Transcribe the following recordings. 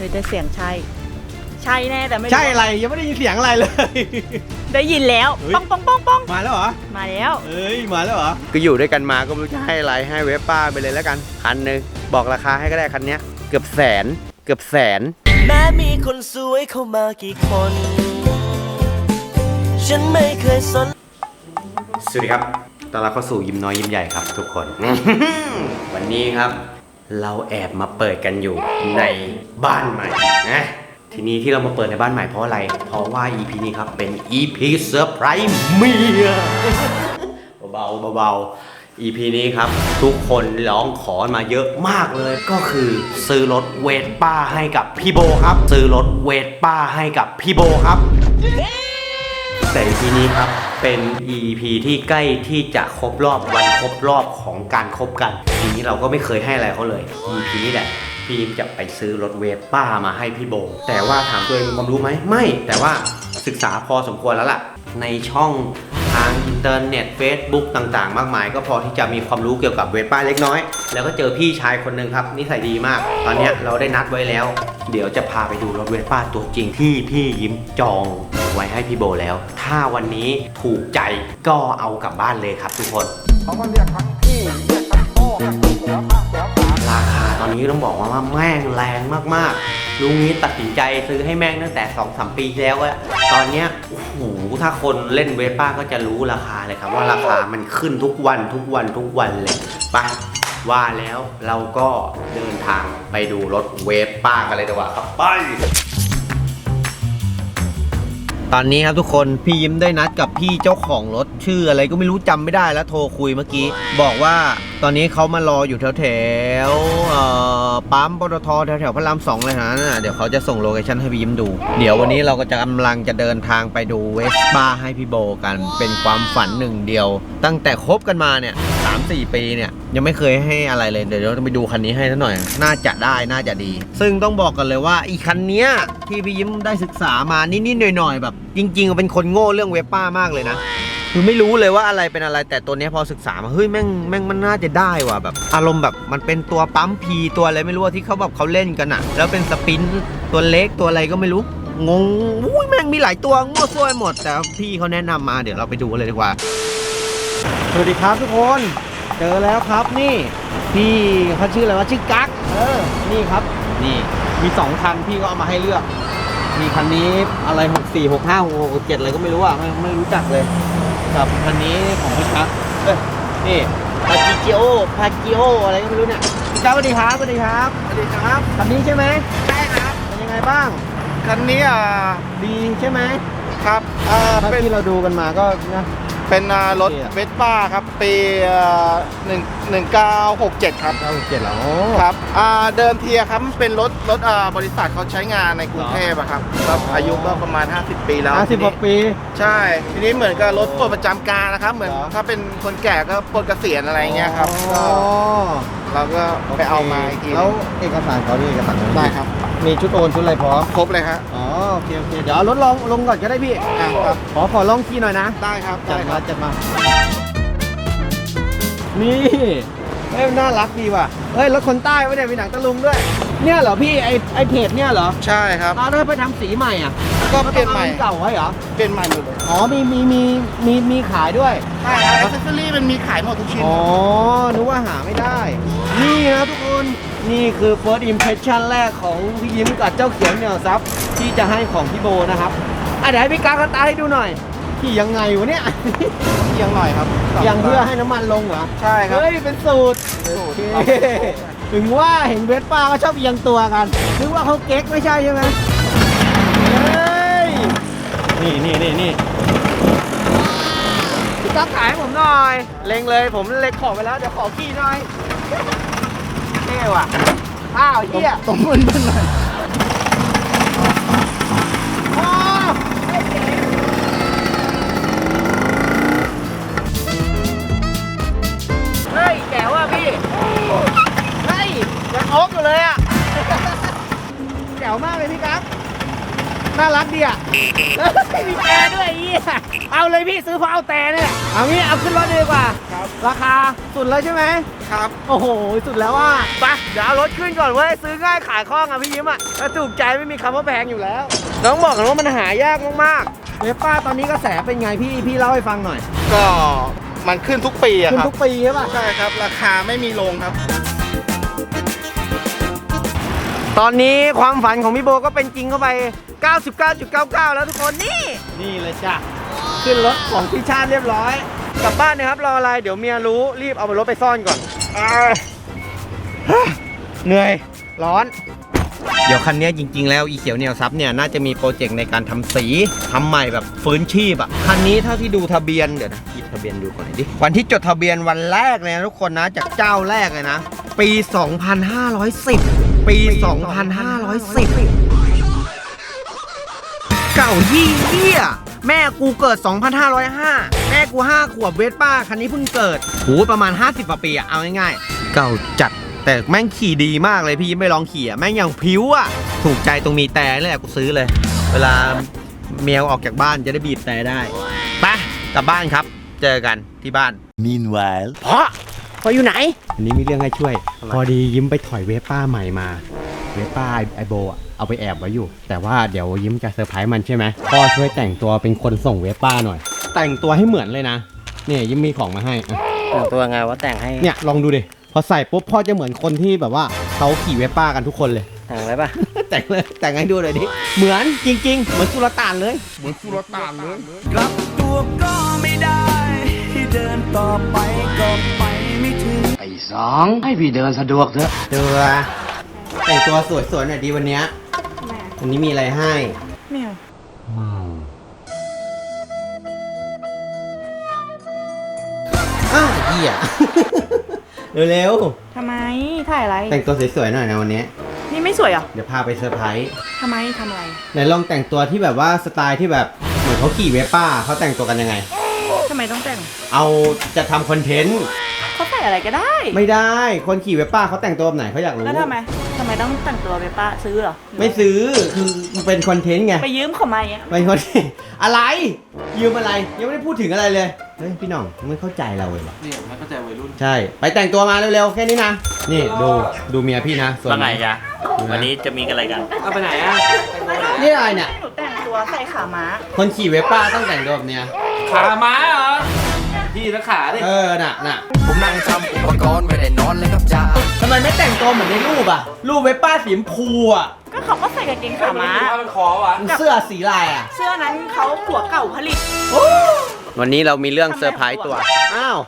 ฮ้ยแต่เสียงใช่ ใช่แน่แต่ไม่รู้ใช่อะไรยังไม่ได้ยินเสียงอะไรเลย ได้ยินแล้วเฮ้ย ป้องป้องป้องป้องมาแล้วเหรอ มาแล้ว เอ้ยมาแล้วเหรอ ก็อยู่ด้วยกันมาก็ไม่รู้จะให้อะไรให้เวฟป้าไปเลยแล้วกันคันหนึ่งบอกราคาให้ก็ได้คันเนี้ยเกือบแสน เกือบแสน แม้มีคนสวยเข้ามากี่คน ฉันไม่เคยสน สวัสดีครับ ตอนรับเข้าสู่ยิ้มน้อยยิ้มใหญ่ครับทุกคน วันนี้ครับ เราแอบมาเปิดกันอยู่ในบ้านใหม่นะทีนี้ที่เรามาเปิดในบ้านใหม่เพราะอะไร เพราะว่า EP นี้ครับเป็น EP เซอร์ไพรส์เมียเบาๆเบาๆ EP นี้ครับ ทุกคนร้องขอมาเยอะมากเลย ก็คือซื้อรถเวทป้าให้กับพี่โบครับ ซื้อรถเวทป้าให้กับพี่โบครับ EP นี้ครับ เป็น EP ที่ใกล้ที่จะครบรอบวันครบรอบของการคบกันทีนี้เราก็ไม่เคยให้อะไรเขาเลย EP นี้แหละพี่ยิ้มจะไปซื้อรถเวฟป้ามาให้พี่โบ แต่ว่าถามตัวเองมีความรู้ไหมไม่ แต่ว่าศึกษาพอสมควรแล้วล่ะ ในช่องางอินเทอร์เน็ต Facebook ต่างๆ มากมาย ก็พอที่จะมีความรู้เกี่ยวกับเวฟป้าเล็กน้อย แล้วก็เจอพี่ชายคนหนึ่งครับนิสัยดีมาก ตอนนี้เราได้นัดไว้แล้ว เดี๋ยวจะพาไปดูรถเวฟป้าตัวจริงที่พี่ยิ้มจองไว้ให้พี่โบแล้ว ถ้าวันนี้ถูกใจก็เอากลับบ้านเลยครับทุกคนราคาตอนนี้ต้องบอกว่าแม่งแรงมากๆลุงนี้ตัดสินใจซื้อให้แม่งตั้งแต่2อสปีที่แล้วอะตอนเนี้ยโอ้โห ถ้าคนเล่นเวสป้าก็จะรู้ราคาเลยครับว่าราคามันขึ้นทุกวันทุกวันทุกวันเลยไปว่าแล้วเราก็เดินทางไปดูรถเวฟป้ากันเลยดีกว่าครับไป ตอนนี้ครับทุกคนพี่ยิ้มได้นัดกับพี่เจ้าของรถชื่ออะไรก็ไม่รู้จำไม่ได้แล้วโทรคุยเมื่อกี้ บอกว่าตอนนี้เขามารออยู่แถวแถวๆเอ่อปั๊มปตทแถวแถวๆพระรามสองเลยนะน่ะเดี๋ยวเขาจะส่งโลเคชั่นให้พี่ยิ้มดู เดี๋ยววันนี้เราก็จะกำลังจะเดินทางไปดูเวสป้าให้พี่โบกัน เป็นความฝันหนึ่งเดียว ตั้งแต่คบกันมาเนี่ย สามสี่ปีเนี่ย ยังไม่เคยให้อะไรเลย เดี๋ยวเราจะไปดูคันนี้ให้ซะหน่อย น่าจะได้น่าจะดี ซึ่งต้องบอกกันเลยว่าอีคันเนี้ยที่พี่ยิ้มได้ศึกษามานิดๆหน่อยๆแบบ จริงๆเป็นคนโง่เรื่องเวป้ามากเลยนะคือไม่รู้เลยว่าอะไรเป็นอะไรแต่ตัวนี้พอศึกษามาเฮ้ยแม่งแม่งมันน่าจะได้ว่ะแบบ อารมณ์แบบมันเป็นตัวปั๊มพีตัวอะไรไม่รู้ที่เขาแบบเขาเล่นกันอะแล้วเป็นสปินตัวเล็กตัวอะไรก็ไม่รู้ งงอุ้ยแม่งมีหลายตัวโง่ซวยหมด แต่พี่เขาแนะนำมาเดี๋ยวเราไปดูกันเลยดีกว่าสวัสดีครับทุกคน เจอแล้วครับนี่พี่เขาชื่ออะไรวะชื่อกั๊กเออนี่ครับ นี่มีสองคันพี่ก็เอามาให้เลือก มีคันนี้อะไร6 4 6 5 6 6 7อะไรก็ไม่รู้อะไม่ไม่รู้จักเลยกับคันนี้ของพี่กั๊กเอ้ยนี่พาจิจิโอพาจิโออะไรก็ไม่รู้เนี่ยพี่กั๊กสวัสดีครับสวัสดีครับสวัสดีครับคันนี้ใช่ไหมใช่ครับเป็นยังไงบ้างคันนี้อ่าดีใช่ไหมครับอ่าถ้าเป็นที่เราดูกันมาก็นะ เป็นอ่ารถโอเคอะเวสป้าครับ ปีอ่าหนึ่งหนึ่งเก้าหกเจ็ดครับเก้าเจ็ดแล้วครับอ่าเดิมทีอะครับมันเป็นรถรถอ่าบริษัทเขาใช้งานในกรุงเทพอะครับแล้วอายุก็ประมาณ 50 ปีแล้วห้าสิบทีกนี้ว่าปี ใช่ ทีนี้เหมือนกับรถปลดประจำการนะครับ เหมือนเหรอ ถ้าเป็นคนแก่ก็ปลดเกษียณอะไรเงี้ยครับอ๋อก็เราก็ไปเอามาอีกทีแล้วเอกสารเขานี่เอกสารอะได้ครับ มีชุดโอนชุดอะไรพร้อมครบเลยฮะอ๋อโอเคโอเคเดี๋ยวเอารถลองลงก่อนก็ได้พี่อ่าครับขอขอลองขี่หน่อยนะ ได้ครับจัได้ดคมารับจัดมา นี่เอ้ยน่ารักดีว่ะเฮ้ยรถคนใต้ไว้เนี่ยมีหนังตะลุงด้วย เนี่ยเหรอพี่ไอไอเพจเนี่ยเหรอใช่ครับเราได้ไปทำสีใหม่อะก็เปลี่ยนใหม่อาอัเก่าไว้เหรอ เปลี่ยนใหม่หมดเลยอ๋อมีมีมีมีมีขายด้วย ใช่ครับแอคเซสซอรี่มันมีขายหมดทุกชิ้นอ๋อ นึกว่าหาไม่ได้ นี่นะทุกคน นี่คือ first impression แรกของพี่ยิ้มกับเจ้าเขียวเหนียวซับที่จะให้ของพี่โบนะครับอะเดี๋ยวให้พี่การเขาตาให้ดูหน่อยขี่ยังไงวะเนี่ยเอียงหน่อยครับยังเพื่อให้น้ำมันลงเหรอใช่ครับเฮ้ยเป็นสูตรสูตรโอเคถึงว่าเห็นเวสป้าก็ชอบเอียงตัวกันนึกว่าเขาเก๊กไม่ใช่ใช่ไหมเฮ้ยนี่นี่นี่นี่พี่กั๊กขายให้ผมหน่อยเล็งเลยผมเล็งของไปแล้วเดี๋ยวขอขี่หน่อย เท่ว่ะ อ้าวเฮียตรงมือมันหน่อยโอ้เฮ้ยแจ๋วอะพี่ เฮ้ยยังโอ๊กอยู่เลยอะ แจ๋วมากเลยพี่กั๊กน่ารักดีอะมีแต่ด้วยไอ้เหี้ยเอาเลยพี่ซื้อเพราะเอาแต่เนี่ยแหละเอางี้เอาขึ้นรถดีกว่าครับราคาสุดแล้วใช่ไหม ครับ โอ้โห สุดแล้วว่าไปเดี๋ยวเอารถขึ้นก่อนเว้ย ซื้อง่ายขายคล่องอะพี่ยิ้มอะถ้าถูกใจไม่มีคำว่าแพงอยู่แล้วน้องบอกกันว่ามันหายากมากๆเวสป้าตอนนี้กระแสเป็นไงพี่ พี่เล่าให้ฟังหน่อยก็มันขึ้นทุกปีอะขึ้นครับ ทุกปีใช่ป่ะ ใช่ครับ ราคาไม่มีลงครับ ตอนนี้ความฝันของพี่โบก็เป็นจริงเข้าไป 99.99 แล้วทุกคนนี่ นี่เลยจ้ะ ขึ้นรถของพี่ชาติเรียบร้อย กลับบ้านนะครับรออะไร เดี๋ยวเมียรู้รีบเอารถไปซ่อนก่อน อ่าเหนื่อย ร้อน เดี๋ยวคันนี้จริง ๆ แล้วอีเขียวเหนียวซับเนี่ยน่าจะมีโปรเจกต์ในการทำสีทำใหม่แบบฟื้นชีพอะคันนี้เท่าที่ดูทะเบียนเดี๋ยวนะหยิบทะเบียนดูก่อนหน่อยดิวันที่จดทะเบียนวันแรกเลยนะทุกคนนะจากเจ้าแรกเลยนะ ปี 2510 ปี 2510 เก่ายี่เหี้ย แม่กูเกิด 2,505 แม่กู 5 ขวบเวสป้าคันนี้เพิ่งเกิดโหประมาณ 50กว่าปีอะเอาง่ายๆ เก่าจัดแต่แม่งขี่ดีมากเลยพี่ไม่ลองขี่อะแม่งอย่างพิ้วอะถูกใจตรงมีแต่นี่แหละกูซื้อเลย เวลาเมียออกจากบ้านจะได้บีบแต่ได้ไปกลับบ้านครับ เจอกันที่บ้าน Meanwhile พ่อพ่ออยู่ไหน อันนี้มีเรื่องให้ช่วย พอดียิ้มไปถอยเวสป้าใหม่มา เวสป้าไอโบอะ เอาไปแอบไว้อยู่ แต่ว่าเดี๋ยวยิ้มจะเซอร์ไพรส์มันใช่ไหมพ่อช่วยแต่งตัวเป็นคนส่งเวสป้าหน่อย แต่งตัวให้เหมือนเลยนะเนี่ยยิ้มมีของมาให้อะแต่งตัวไงว่าแต่งให้เนี่ยลองดูดิพอใส่ปุ๊บพ่อจะเหมือนคนที่แบบว่าเขาขี่เวสป้ากันทุกคนเลย แต่งอะไรปะแต่งเลยแต่งให้ดูเลยดิเหมือนจริง ๆ เหมือนสุลต่านเลย เหมือนสุลต่านเลยกลับตัวก็ไม่ได้ที่เดินต่อไปก็ไปไม่ถึงไอ้สองให้พี่เดินสะดวกเถอะเดือแต่งตัวสวยๆหน่อยดีวันเนี้ย วันนี้มีอะไรให้แมวอ้าวเหี้ย เร็วทำไม ถ่ายอะไร ๆ แต่งตัวสวยๆหน่อยนะวันนี้ นี่ไม่สวยเหรอเดี๋ยวพาไปเซอร์ไพรส์ทำไมทำอะไร ไหนลองแต่งตัวที่แบบว่าสไตล์ที่แบบเหมือนเขาขี่เวสป้าเขาแต่งตัวกันยังไง ทำไมต้องแต่งเอาจะทำคอนเทนต์ เขาใส่อะไรก็ได้ ไม่ได้ คนขี่เวสป้าเขาแต่งตัวแบบไหนเขาอยากรู้แล้วทำไม ทำไมต้องแต่งตัวไปป้าซื้อเหรอไม่ซื้อคือมันเป็นคอนเทนต์ไงไปยืมเขามาอย่างเงี้ยเป็นคอนเทนต์อะไร ยืมอะไรยังไม่ได้พูดถึงอะไรเลยเฮ้ยพี่หน้องมึงไม่เข้าใจเราเลยเหรอนี่ไม่เข้าใจวัยรุ่นใช่ ไปแต่งตัวมาเร็วๆแค่นี้นะนี่ดูดูเมียพี่นะส่วนว่าไงจ๊ะวันนี้จะมีกันอะไรกัน เอาไปไหนอะนี่อะไรเนี่ยให้หนูแต่งตัวใส่ขาม้าคนขี่เวสป้าต้องแต่งตัวแบบเนี้ยขาม้าเหรอ พี่สักขาดิเออ น่ะน่ะผมนั่งทำอุปกรณ์ไม่ได้นอนเลยครับจ้าทำไมไม่แต่งตัวเหมือนในรูปอะ รูปเวสป้าสีชมพูอะก็เขาก็ใส่กางเกงขาม้ามันคอวะเสื้อสีลายอะ เสื้อนั้นเขาผัวเก่าผลิต วันนี้เรามีเรื่องเซอร์ไพรส์ตัว อ้าว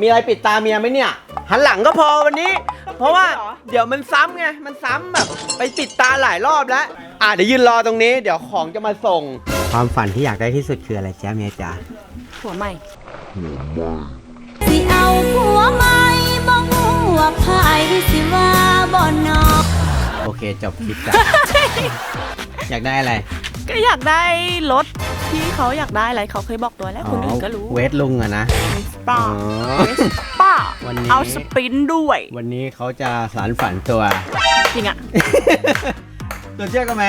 มีอะไรปิดตาเมียไหมเนี่ย หันหลังก็พอวันนี้ เพราะว่าเดี๋ยวมันซ้ำไง มันซ้ำแบบไปปิดตาหลายรอบแล้ว อะเดี๋ยวยืนรอตรงนี้ เดี๋ยวของจะมาส่ง ความฝันที่อยากได้ที่สุดคืออะไรจ๊ะเมียจ๋าผัวใหม่ สิเอาผัวใหม่บ่งูว่าไผสิว่าบ่นอโอเคจบคลิปจ้ะอยากได้อะไร ก็อยากได้รถที่เขาอยากได้อะไรเขาเคยบอกตัวแล้วคนอื่นก็รู้เวทลุงอะนะป้าอ๋อเวสป้าวันนี้เอาสปรินต์ด้วย วันนี้เขาจะสารฝันตัว จริงอะตัวเชื่อกันไหม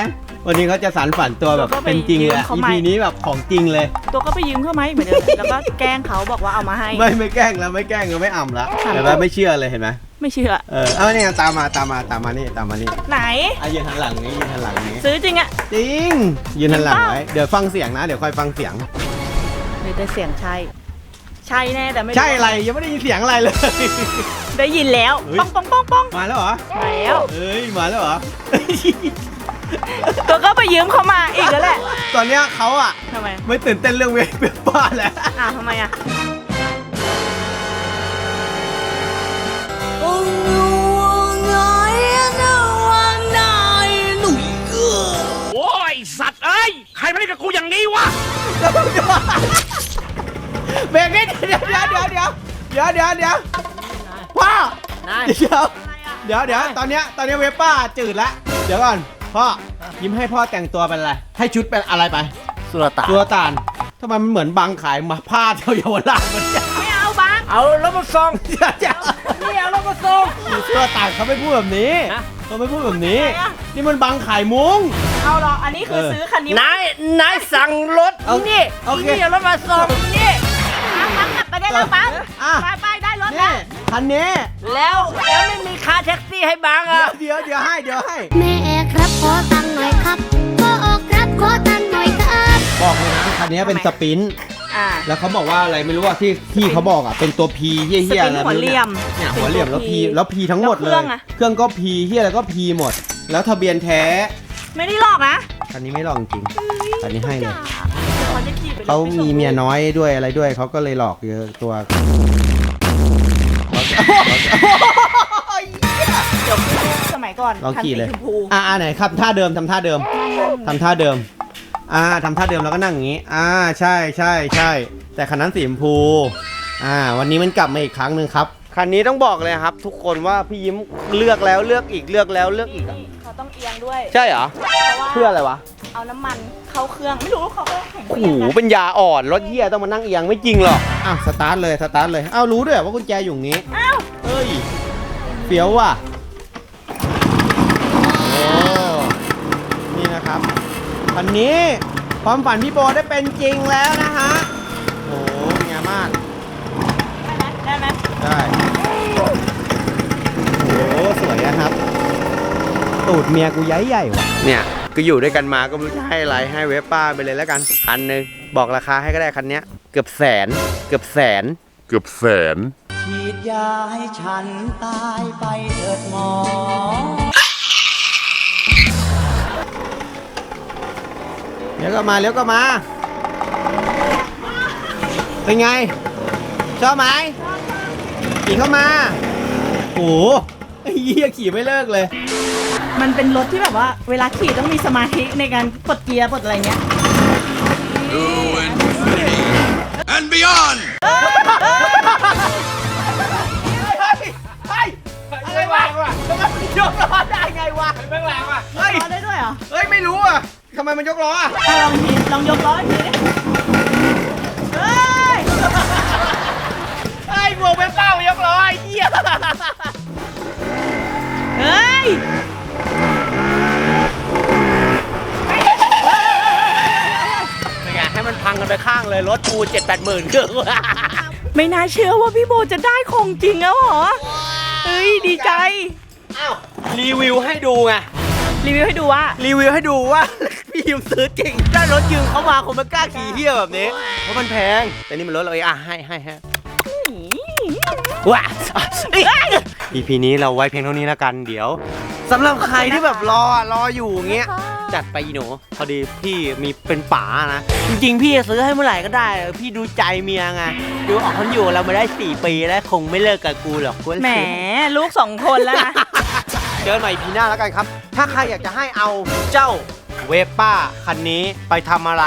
วันนี้เขาจะสารฝันตัวแบบตัวก็ไปเป็นจริงเลยยืมเขา EP ใหม่นี้แบบของจริงเลย ตัวก็ไปยืมเข้ามาอีกเหมือนเดิมแล้วก็แกล้งเขาบอกว่าเอามาให้ ไม่ไม่แกล้งแล้วไม่แกล้งแล้วไม่อ่ำแล้วค่ะเห็นไหมไม่เชื่อเลยเห็นไหมไม่เชื่อ เออเอาเนี่ยตามมาตามมาตามมานี่ตามมานี่ไหนอะยืนหันหลังนี้ยืนหันหลังนี้ซื้อจริงอะจริงยืนหันหลังไว้เดี๋ยวฟังเสียงนะ เดี๋ยวค่อยฟังเสียงเดี๋ยวแต่เสียงใช่ใช่แน่แต่ไม่ใช่อะไรยังไม่ได้ยินเสียงอะไรเลย ได้ยินแล้วเฮ้ยป้องป้องป้องป้องมาแล้วเหรอมาแล้วเอ้ยมาแล้วเหรอ ตัวก็ไปยืมเขามาอีกแล้วแหละตอนเนี้ยเขาอะทำไมไม่ตื่นเต้นเรื่องเวทเปป้าแล้วอะทำไมอะโอ้งูน้อยนะว่าน้อยหนุ่ยเอ้อโอ้ยสัตว์เอ้ย ใครมาเล่นกับกูอย่างนี้วะ เบรกนิดเดี๋ยวเดี๋ยวเดี๋ยวเดี๋ยวเดี๋ยวเดี๋ยวเดี๋ยวพ่อเดี๋ยวเดี๋ยวเดี๋ยวตอนเนี้ยตอนเนี้ยเวป้าจืดแล้วเดี๋ยวก่อน พ่อยิ้มให้พ่อแต่งตัวเป็นอะไร ให้ชุดเป็นอะไรไปสุรตาตัวตานทำไมมันเหมือนบางขายมาผ้าเท่าเยาวราชมันเนี่ยไม่เอาบ้างเอารถมาส่งเดี๋ยวเดี๋ยวนี่เอารถมาส่งตัวตานเขาไม่พูดแบบนี้เขาไม่พูดแบบนี้ นี่มันบางขายมุ้ง เอเอาหรอกอันนี้คือเออซื้อคันนี้นายนายสั่งรถเอานี่โอเคนี่เอารถมาส่งนี่ปังปังกลับไปได้แล้วปังอะไปไปได้รถนี่แล้วคันนี้แล้วแล้วไม่มีค่าแท็กซี่ให้บังเดี๋ยอะวเดี๋ยวเดี๋ยวให้เดี๋ยวให้แม่ครับขอตังค์ห น่อยครับพ่อออกครับขอตังค์หน่อยครับบอกเลยนะคันนี้เป็นสปรินท์อ่า แล้วเขาบอกว่าอะไรไม่รู้ว่าที่ที่เขาบอกอะเป็นตัวพีเฮี้ยสเฮี้ยปอะรินไรท์หัวเหลี่ยมเนี่ยหัวเหลี่ยมแล้วพีแล้วพีทั้งหมดเลแล้วยเครื่องอะ เครื่องก็พีเฮี้ยอะไรก็พีหมด แล้วทะเบียนแท้ไม่ได้หลอกนะคันนี้ไม่ลองจริงคันนี้ให้เลยเขาจะขี่ไปลยเขาไปส่งมีเมียน้อยด้วยอะไรด้วยเขาก็เลยหลอกเยอะตัวเดี๋ยวสมัย ก่อนลองขี่เลย คันสีชมพูอ่าอ่าไหนครับท่าเดิมทำท่าเดิมทำท่าเดิม อ่าทำท่าเดิมแล้วก็นั่งอย่างนี้ อ่าใช่ใช่ใช่ แต่คันนั้นสีชมพู อ่า วันนี้มันกลับมาอีกครั้งหนึ่งครับ คันนี้ต้องบอกเลยครับ ทุกคนว่าพี่ยิ้มเลือกแล้วเลือกอีกเลือกแล้วเลือกอีกอะนี่เขาต้องเอียงด้วยใช่เหรอเพราะว่าเพื่ออะไรวะ เอาน้ำมันเข้าเครื่องไม่รู้ว่าเขาก็แข่งโอ้เอีโหยงนะเป็นยาอ่อนรถเหี้ยต้องมานั่งเอียงไม่จริงหรอกอะสตาร์ทเลยสตาร์ทเลยอ้าวรู้ด้วยว่ากุญแจอยู่อย่างนี้ อ้าว เฮ้ยเฟี้ยวว่ะโอ้นี่นะครับ คันนี้ความฝันพี่โบได้เป็นจริงแล้วนะฮะโอ้โหเป็นไงมากได้ไหมได้ไหมได้โอ้โหสวยอะครับ ตูดเมียกูใหญ่ใหญ่ว่ะเนี่ยก็อยู่ด้วยกันมาก็ไม่รู้จะให้อะไรให้เวฟป้าไปเลยแล้วกันคันหนึ่งบอกราคาให้ก็ได้คันเนี้ยเกือบแสน เกือบแสน เกือบแสน ฉีดยาให้ฉันตายไปเถิดหมอ เดี๋ยวก็มาเดี๋ยวก็มา เป็นไง ชอบไหมขี่เข้ามาโอ้โหไอ้เหี้ยขี่ไม่เลิกเลย มันเป็นรถที่แบบว่า เวลาขี่ต้องมีสมาธิในการปลดเกียร์ปลดอะไรเงี้ย and beyond อะไรวะทำไมมันยกล้อได้ไงวะแม่งแรงว่ะเฮ้ยล้อได้ด้วยเหรอ เฮ้ย ไม่รู้อะ ทำไมมันยกล้ออะอะลองทีลองยกล้ออีกทีเฮ้ย ไอ้บวกเป็นเป้ายกล้อไอ้เหี้ยเฮ้ย เป็นไงให้มันพังกันไปข้างเลยรถกูเจ็ดแปดหมื่นเครื่องไม่น่าเชื่อว่าพี่โบจะได้ของจริงแล้วเหรอเฮ้ยดีใจ อ้าวรีวิวให้ดูไง รีวิวให้ดูว่า รีวิวให้ดูว่า พี่ยืมซื้อจริงได้รถยืมเขามาคงไม่กล้าขี่เที่ยวแบบนี้ เพราะมันแพง แต่นี่มันรถเราเองอะให้ให้ให้ว้า EP นี้เราไว้เพียงเท่านี้แล้วกันเดี๋ยวสำหรับใครที่แบบรอรออยู่อย่างเงี้ย จัดไปอีหนูพอดีพี่มีเป็นป๋านะ จริงๆ พี่จะซื้อให้เมื่อไหร่ก็ได้ พี่ดูใจเมียไงดูออกคนอยู่กับเรามาได้ 4 ปีแล้วคงไม่เลิกกับกูหรอกกูแหมลูกสองคนแล้วนะ เจอกันใหม่พีหน้าแล้วกันครับ ถ้าใครอยากจะให้เอาเจ้า เวฟป้าคันนี้ไปทำอะไร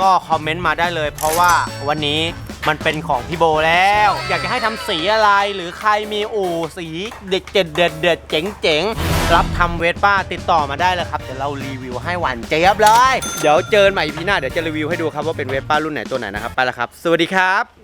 ก็คอมเมนต์มาได้เลย เพราะว่าวันนี้มันเป็นของพี่โบแล้ว อยากจะให้ทำสีอะไรหรือใครมีอู่สีเด็ดเด็ดเด็ดเด็ดเจ๋งเจ๋งรับทำเวฟป้าติดต่อมาได้เลยครับ เดี๋ยวเรารีวิวให้หวานเจี๊ยบเลย เดี๋ยวเจอกันใหม่พีหน้า เดี๋ยวจะรีวิวให้ดูครับว่าเป็นเวฟป้ารุ่นไหนตัวไหนนะครับ ไปแล้วครับ สวัสดีครับ